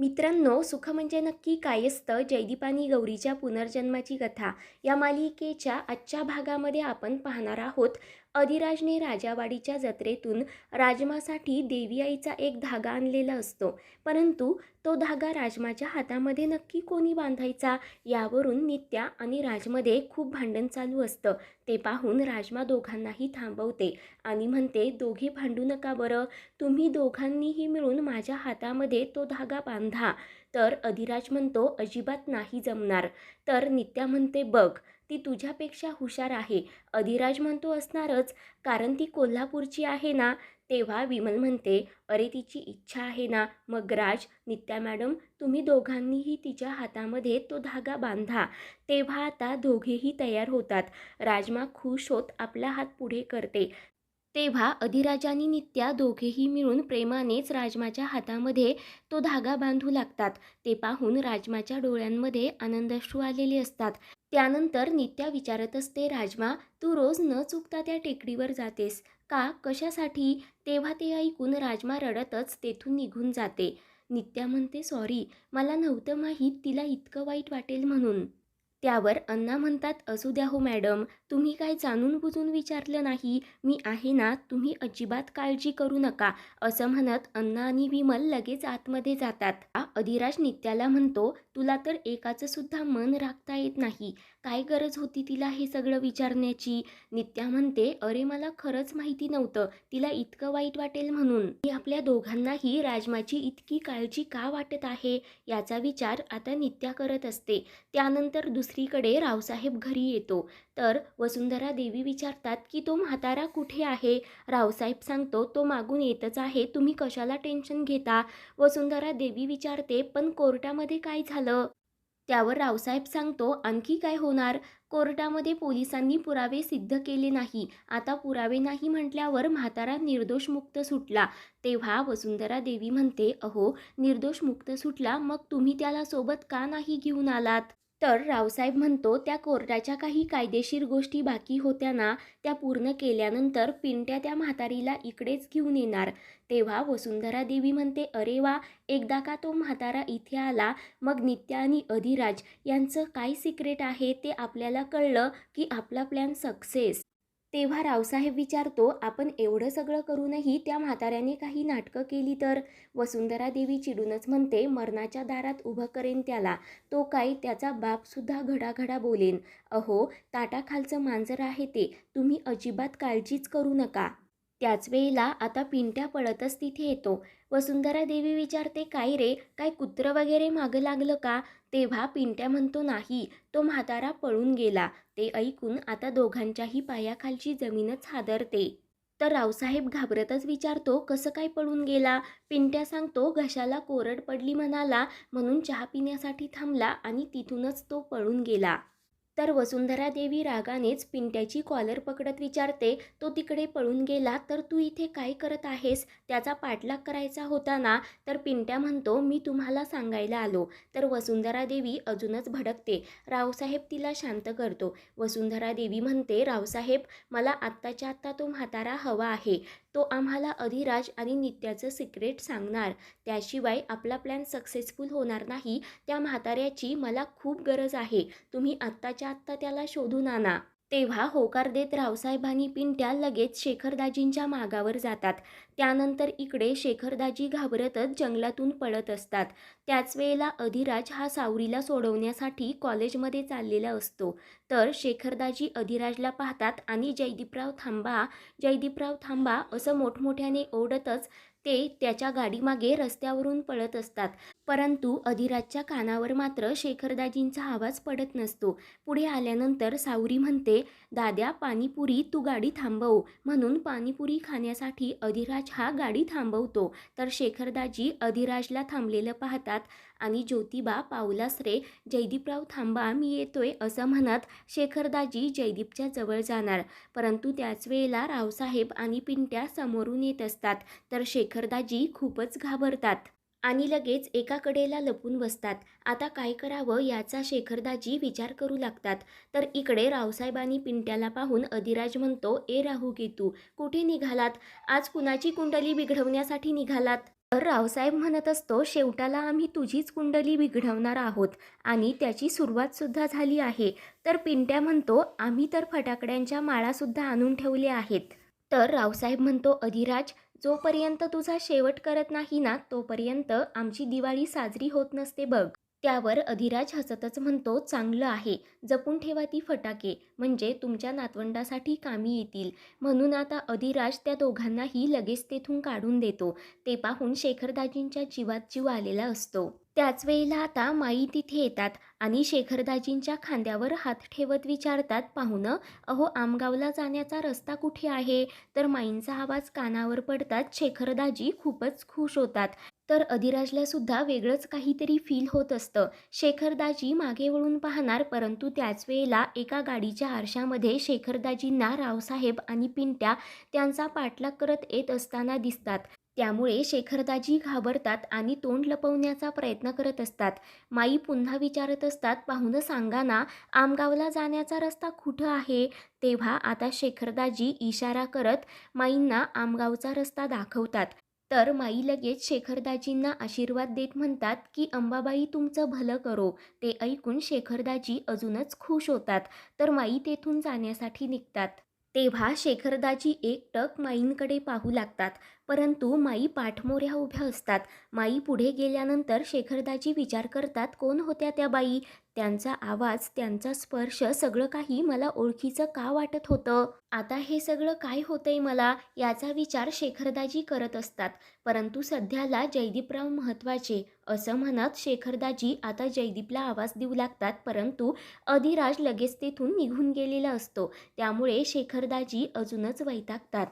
मित्रांनो सुख म्हणजे नक्की काय असतं? जयदीप आणि गौरीच्या पुनर्जन्माची कथा या मालिकेच्या आजच्या भागामध्ये आपण पाहणार आहोत. अधिराजने राजावाडीच्या जत्रेतून राजमासाठी देवी आईचा एक धागा आणलेला असतो. परंतु तो धागा राजमाच्या हातामध्ये नक्की कोणी बांधायचा? यावरून नित्या आणि राजमध्ये खूप भांडण चालू असतं. ते पाहून राजमा दोघांनाही थांबवते आणि म्हणते दोघे भांडू नका बरं. तुम्ही दोघांनीही मिळून माझ्या हातामध्ये तो धागा बांधा. तर अधिराज म्हणतो अजिबात नाही जमणार. तर नित्या म्हणते बघ ती तुझ्यापेक्षा हुशार आहे. अधिराज म्हणतो असणारच कारण ती कोल्हापूरची आहे ना? तेव्हा विमल म्हणते अरे तिची इच्छा आहे ना? मग राज नित्या मॅडम तुम्ही दोघांनीही तिच्या हातामध्ये तो धागा बांधा. तेव्हा आता दोघेही तयार होतात. राजमा खुश होत आपला हात पुढे करते. तेव्हा अधिराजानी नित्या दोघेही मिळून प्रेमानेच राजमाच्या हातामध्ये तो धागा बांधू लागतात. ते पाहून राजमाच्या डोळ्यांमध्ये आनंदाश्रू आलेले असतात. त्यानंतर नित्या विचारत असते राजमा तू रोज न चुकता त्या टेकडीवर जातेस. का? कशासाठी? तेव्हा ते ऐकून राजमा रडतच तेथून निघून जाते. नित्या म्हणते सॉरी मला नव्हतं माहीत तिला इतकं वाईट वाटेल म्हणून. त्यावर अण्णा म्हणतात असू द्या हो मॅडम तुम्ही काय जाणून बुजून विचारलं नाही? मी आहे ना तुम्ही अजिबात काळजी करू नका. असं म्हणत अण्णा आणि विमल लगेच आतमध्ये जातात. आ, अधिराज नित्याला म्हणतो तुला तर एकाचं सुद्धा मन राखता येत नाही. काय गरज होती तिला हे सगळं विचारण्याची? नित्या म्हणते अरे मला खरंच माहिती नव्हतं. तिला इतकं वाईट वाटेल म्हणून. मी आपल्या दोघांनाही राजमाची इतकी काळजी का वाटत आहे? याचा विचार आता नित्या करत असते. त्यानंतर दुसरीकडे रावसाहेब घरी येतो. तर वसुंधरा देवी विचारतात की तो म्हातारा कुठे आहे? रावसाहेब सांगतो तो मागून येतच आहे. तुम्ही कशाला टेन्शन घेता? वसुंधरा देवी विचारते पण कोर्टामध्ये काय झालं? त्यावर रावसाहेब सांगतो आणखी काय होणार? कोर्टामध्ये पोलिसांनी पुरावे सिद्ध केले नाही. आता पुरावे नाही म्हटल्यावर म्हातारा निर्दोष मुक्त सुटला. तेव्हा वसुंधरा देवी म्हणते अहो निर्दोष मुक्त सुटला. मग तुम्ही त्याला सोबत का नाही घेऊन आलात? तर रावसाहेब म्हणतो त्या कोर्टाच्या काही कायदेशीर गोष्टी बाकी होत्या ना त्या पूर्ण केल्यानंतर पिंट्या त्या म्हातारीला इकडेच घेऊन येणार. तेव्हा वसुंधरा देवी म्हणते अरे वा एकदा का तो म्हातारा इथे आला मग नित्या आणि अधिराज यांचं काय सिक्रेट आहे ते आपल्याला कळलं की आपला प्लॅन सक्सेस तेव्हा रावसाहेब विचारतो आपण एवढं सगळं करूनही त्या म्हाताऱ्याने काही नाटकं केली तर? वसुंधरा देवी चिडूनच म्हणते मरणाच्या दारात उभं करेन त्याला. तो काय त्याचा बापसुद्धा घडाघडा बोलेन. अहो ताटाखालचं मांजर आहे ते. तुम्ही अजिबात काळजीच करू नका. त्याच वेळेला आता पिंट्या पळतच तिथे येतो. वसुंधरा देवी विचारते काय रे? काय कुत्रं वगैरे मागं लागलं का? तेव्हा पिंट्या म्हणतो नाही तो म्हातारा पळून गेला ते ऐकून आता दोघांच्याही पायाखालची जमीनच हादरते. तर रावसाहेब घाबरतच विचारतो कसं काय पळून गेला पिंट्या सांगतो घशाला कोरड पडली म्हणाला म्हणून चहा पिण्यासाठी थांबला आणि तिथूनच तो पळून गेला. तर वसुंधरा देवी रागानेच पिंट्याची कॉलर पकडत विचारते तो तिकडे पळून गेला तर तू इथे काय करत आहेस? त्याचा पाठलाग करायचा होता ना? तर पिंट्या म्हणतो मी तुम्हाला सांगायला आलो. तर वसुंधरा देवी अजूनच भडकते. रावसाहेब तिला शांत करतो. वसुंधरा देवी म्हणते रावसाहेब मला आत्ताच्या आत्ता तो म्हातारा हवा आहे. तो आम्हाला अधिराज आणि नित्याचं सिक्रेट सांगणार. त्याशिवाय आपला प्लॅन सक्सेसफुल होणार नाही. त्या म्हाताऱ्याची मला खूप गरज आहे. तुम्ही आत्ताच्या आत्ता त्याला शोधून आणा तेव्हा होकार देत रावसाहेबांनी पिंट्या लगेच शेखरदाजींच्या मागावर जातात. त्यानंतर इकडे शेखरदाजी घाबरतच जंगलातून पळत असतात. त्याच वेळेला अधिराज हा सावरीला सोडवण्यासाठी कॉलेजमध्ये चाललेला असतो. तर शेखरदाजी अधिराजला पाहतात आणि जयदीपराव थांबा जयदीपराव थांबा असं मोठमोठ्याने ओढतच ते त्याच्या गाडीमागे रस्त्यावरून पळत असतात. परंतु अधिराजच्या कानावर मात्र शेखरदाजींचा आवाज पडत नसतो. पुढे आल्यानंतर सावरी म्हणते दाद्या पाणीपुरी तू गाडी थांबव म्हणून पाणीपुरी खाण्यासाठी अधिराज हा गाडी थांबवतो. तर शेखरदाजी अधिराजला थांबलेलं पाहतात. आणि ज्योतिबा पावलास रे जयदीपराव थांबा मी येतोय असं म्हणत शेखरदाजी जयदीपच्या जवळ जाणार. परंतु त्याच वेळेला रावसाहेब आणि पिंट्या समोरून येत असतात तर शेखरदाजी खूपच घाबरतात आणि लगेच एका कडेला लपून बसतात. आता काय करावं याचा शेखरदाजी विचार करू लागतात. तर इकडे रावसाहेबांनी पिंट्याला पाहून अधिराज म्हणतो ए राहू की तू कुठे निघालात? आज कुणाची कुंडली बिघडवण्यासाठी निघालात? तर रावसाहेब म्हणत असतो शेवटाला आम्ही तुझीच कुंडली बिघडवणार आहोत आणि त्याची सुरुवातसुद्धा झाली आहे. तर पिंट्या म्हणतो आम्ही तर फटाकड्यांच्या माळासुद्धा आणून ठेवल्या आहेत. तर रावसाहेब म्हणतो अधिराज जोपर्यंत तुझा शेवट करत नाही ना तोपर्यंत आमची दिवाळी साजरी होत नसते बघ. त्यावर अधिराज हसतच म्हणतो चांगलं आहे. जपून ठेवा ती फटाके. म्हणजे तुमच्या नातवंडासाठी कामी येतील. म्हणून आता अधिराज त्या दोघांनाही लगेच तेथून काढून देतो. ते पाहून शेखरदाजींच्या जीवात जीव आलेला असतो. त्याच वेळेला आता माई तिथे येतात आणि शेखरदाजींच्या खांद्यावर हात ठेवत विचारतात पाहुणं अहो आमगावला जाण्याचा रस्ता कुठे आहे? तर माईंचा आवाज कानावर पडतात शेखरदाजी खूपच खुश होतात. तर अधिराजला सुद्धा वेगळंच काहीतरी फील होत असतं. शेखरदाजी मागे वळून पाहणार परंतु त्याच वेळेला एका गाडीच्या आरशामध्ये शेखरदाजींना रावसाहेब आणि पिंट्या त्यांचा पाठलाग करत येत असताना दिसतात. त्यामुळे शेखरदाजी घाबरतात आणि तोंड लपवण्याचा प्रयत्न करत असतात. माई पुन्हा विचारत असतात पाहुणं सांगा ना आमगावला जाण्याचा रस्ता कुठं आहे? तेव्हा आता शेखरदाजी इशारा करत माईंना आमगावचा रस्ता दाखवतात. तर माई लगेच शेखरदाजींना आशीर्वाद देत म्हणतात की अंबाबाई तुमचं भलं करो. ते ऐकून शेखरदाजी अजूनच खुश होतात. तर माई तेथून जाण्यासाठी निघतात. तेव्हा शेखरदाजी एकटक माईंकडे पाहू लागतात. परंतु माई पाठमोऱ्या उभ्या असतात. माई पुढे गेल्यानंतर शेखरदाजी विचार करतात कोण होत्या त्या बाई त्यांचा आवाज त्यांचा स्पर्श सगळं काही मला ओळखीचं का वाटत होतं? आता हे सगळं काय होतंय मला? याचा विचार शेखरदाजी करत असतात. परंतु सध्याला जयदीपराव महत्त्वाचे असं म्हणत शेखरदाजी आता जयदीपला आवाज देऊ लागतात. परंतु अधिराज लगेच तेथून निघून गेलेला असतो. त्यामुळे शेखरदाजी अजूनच वैतागतात.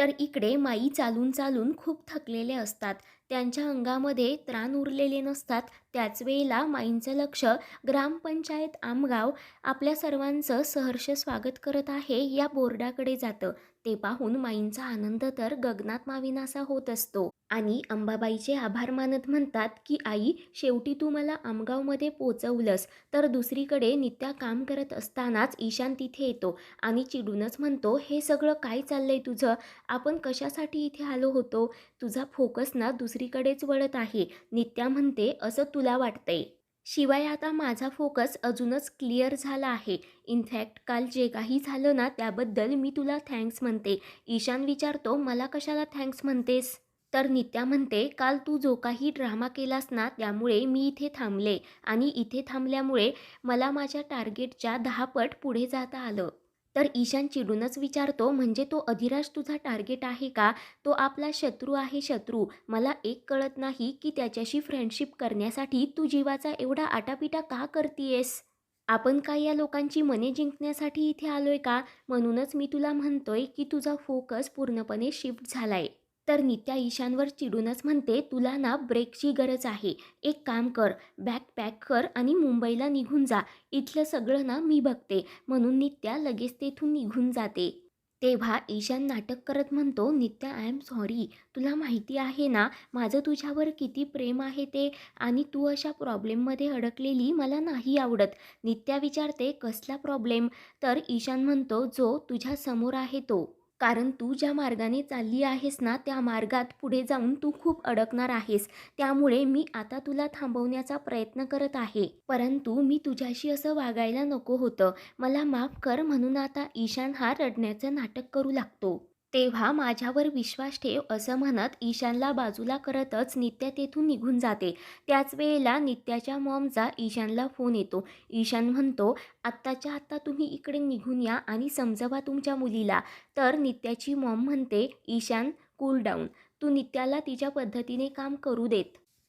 तर इकडे माई चालून चालून खूप थकलेले असतात. त्यांच्या अंगामध्ये त्राण उरलेले नसतात. त्याच वेळेला माईंचं लक्ष ग्रामपंचायत आमगाव आपल्या सर्वांचं सहर्ष स्वागत करत आहे या बोर्डाकडे जातं. ते पाहून माईंचा आनंद तर गगनात माविनासा होत असतो. आणि अंबाबाईचे आभार मानत म्हणतात की आई शेवटी तू मला आमगावमध्ये पोचवलंस. तर दुसरीकडे नित्या काम करत असतानाच ईशान तिथे येतो आणि चिडूनच म्हणतो हे सगळं काय चाललंय तुझं? आपण कशासाठी इथे आलो होतो? तुझा फोकस ना दुसरीकडेच वळत आहे. नित्या म्हणते असं तुला वाटतंय. शिवाय आता माझा फोकस अजूनच क्लिअर झाला आहे. इनफॅक्ट काल जे काही झालं ना त्याबद्दल मी तुला थँक्स म्हणते. ईशान विचारतो मला कशाला थँक्स म्हणतेस? तर नित्या म्हणते काल तू जो काही ड्रामा केलास ना त्यामुळे मी इथे थांबले. आणि इथे थांबल्यामुळे मला माझ्या टार्गेटच्या दहा पट पुढे जाता आलं. तर ईशान चिडूनच विचारतो म्हणजे तो अधिराज तुझा टार्गेट आहे का? तो आपला शत्रू आहे शत्रू. मला एक कळत नाही की त्याच्याशी फ्रेंडशिप करण्यासाठी तू जीवाचा एवढा आटापिटा का करतीयेस? आपण काय या लोकांची मने जिंकण्यासाठी इथे आलोय का? म्हणूनच मी तुला म्हणतोय की तुझा फोकस पूर्णपणे शिफ्ट झालाय. तर नित्या ईशानवर चिडूनच म्हणते तुला ना ब्रेकची गरज आहे. एक काम कर बॅग पॅक कर आणि मुंबईला निघून जा. इथलं सगळं ना मी बघते. म्हणून नित्या लगेच तेथून निघून जाते. तेव्हा ईशान नाटक करत म्हणतो नित्या आय एम सॉरी तुला माहिती आहे ना माझं तुझ्यावर किती प्रेम आहे ते? आणि तू अशा प्रॉब्लेममध्ये अडकलेली मला नाही आवडत. नित्या विचारते कसला प्रॉब्लेम तर ईशान म्हणतो जो तुझ्या समोर आहे तो. कारण तू ज्या मार्गाने चालली आहेस ना त्या मार्गात पुढे जाऊन तू खूप अडकणार आहेस. त्यामुळे मी आता तुला थांबवण्याचा प्रयत्न करत आहे. परंतु मी तुझ्याशी असं वागायला नको होतं. मला माफ कर म्हणून आता ईशान हा रडण्याचं नाटक करू लागतो. तेव्हा माझ्यावर विश्वास ठेव असं म्हणत ईशानला बाजूला करतच नित्या तेथून निघून जाते. त्याच वेळेला नित्याच्या मॉमचा ईशानला फोन येतो. ईशान म्हणतो आत्ताच्या आत्ता तुम्ही इकडे निघून या आणि समजवा तुमच्या मुलीला. तर नित्याची मॉम म्हणते ईशान कूल डाऊन तू नित्याला तिच्या पद्धतीने काम करू देत.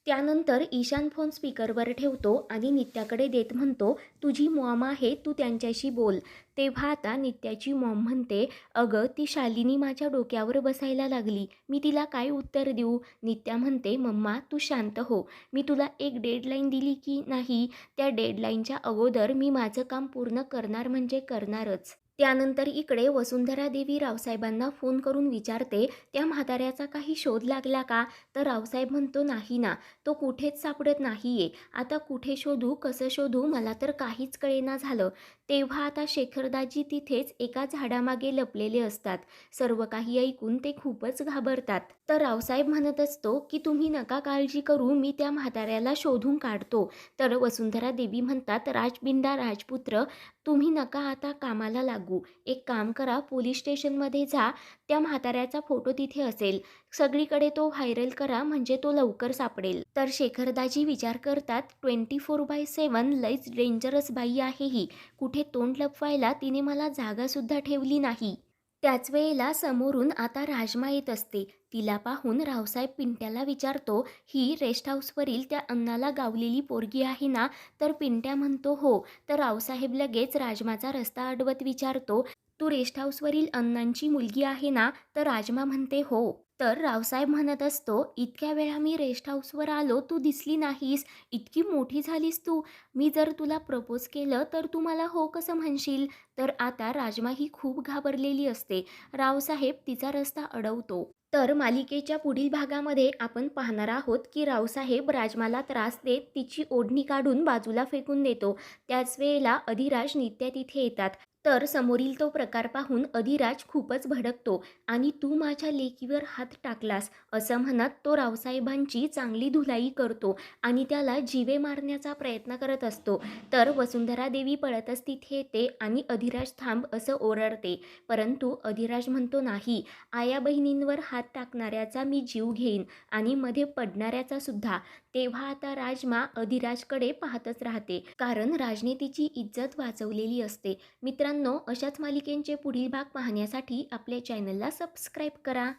त्यानंतर ईशान फोन स्पीकरवर ठेवतो आणि नित्याकडे देत म्हणतो तुझी मॉम आहे तू त्यांच्याशी बोल. तेव्हा आता नित्याची मॉम म्हणते अगं ती शालिनी माझ्या डोक्यावर बसायला लागली. मी तिला काय उत्तर देऊ? नित्या म्हणते मम्मा तू शांत हो. मी तुला एक डेडलाईन दिली की नाही त्या डेडलाईनच्या अगोदर मी माझं काम पूर्ण करणार म्हणजे करणारच. त्यानंतर इकडे वसुंधरा देवी रावसाहेबांना फोन करून विचारते त्या म्हाताऱ्याचा काही शोध लागला का? तर रावसाहेब म्हणतो नाही ना तो कुठेच सापडत नाहीये. आता कुठे शोधू कसं शोधू मला तर काहीच कळेना झालं. तेव्हा आता शेखरदाजी तिथेच एका झाडामागे लपलेले असतात. सर्व काही ऐकून ते खूपच घाबरतात. तर रावसाहेब म्हणत असतो की तुम्ही नका काळजी करू मी त्या म्हाताऱ्याला शोधून काढतो. तर वसुंधरा देवी म्हणतात राजबिंडा राजपुत्र तुम्ही नका आता कामाला लागू. एक काम करा पोलीस स्टेशनमध्ये जा. त्या म्हाताऱ्याचा फोटो तिथे असेल. सगळीकडे तो व्हायरल करा म्हणजे तो लवकर सापडेल. तर शेखरदाजी विचार करतात ट्वेंटी फोर बाय सेवन लईच डेंजरस बाई आहे ही. कुठे तोंड लपवायला तिने मला जागासुद्धा ठेवली नाही. त्याच वेळेला समोरून आता राजमा येत असते. तिला पाहून रावसाहेब पिंट्याला विचारतो ही रेस्ट हाऊसवरील त्या अन्नाला गावलेली पोरगी आहे ना? तर पिंट्या म्हणतो हो. तर रावसाहेब लगेच राजमाचा रस्ता अडवत विचारतो तू रेस्ट हाऊसवरील अण्णांची मुलगी आहे ना? तर राजमा म्हणते हो. तर रावसाहेब म्हणत असतो इतक्या वेळा मी रेस्ट हाऊसवर आलो तू दिसली नाहीस. इतकी मोठी झालीस तू. मी जर तुला प्रपोज केलं तर तू मला हो कसं म्हणशील? तर आता राजमा ही खूप घाबरलेली असते. रावसाहेब तिचा रस्ता अडवतो. तर मालिकेच्या पुढील भागामध्ये आपण पाहणार आहोत की रावसाहेब राजमाला त्रास देत तिची ओढणी काढून बाजूला फेकून देतो. त्याच वेळेला अधिराज नित्या तिथे येतात. तर समोरील तो प्रकार पाहून अधिराज खूपच भडकतो. आणि तू माझ्या लेकीवर हात टाकलास असं म्हणत तो रावसाहेबांची चांगली धुलाई करतो आणि त्याला जीवे मारण्याचा प्रयत्न करत असतो. तर वसुंधरा देवी पळतच तिथे येते आणि अधिराज थांब असं ओरडते. परंतु अधिराज म्हणतो नाही आया बहिणींवर हात टाकणाऱ्याचा मी जीव घेईन आणि मध्ये पडणाऱ्याचा सुद्धा. तेव्हा आता राजमा अधिराजकडे पाहतच राहते. कारण राजने तिची इज्जत वाचवलेली असते. मित्रांनो अशाच मालिकेंचे पुढील भाग पाहण्यासाठी आपल्या चॅनलला सबस्क्राईब करा.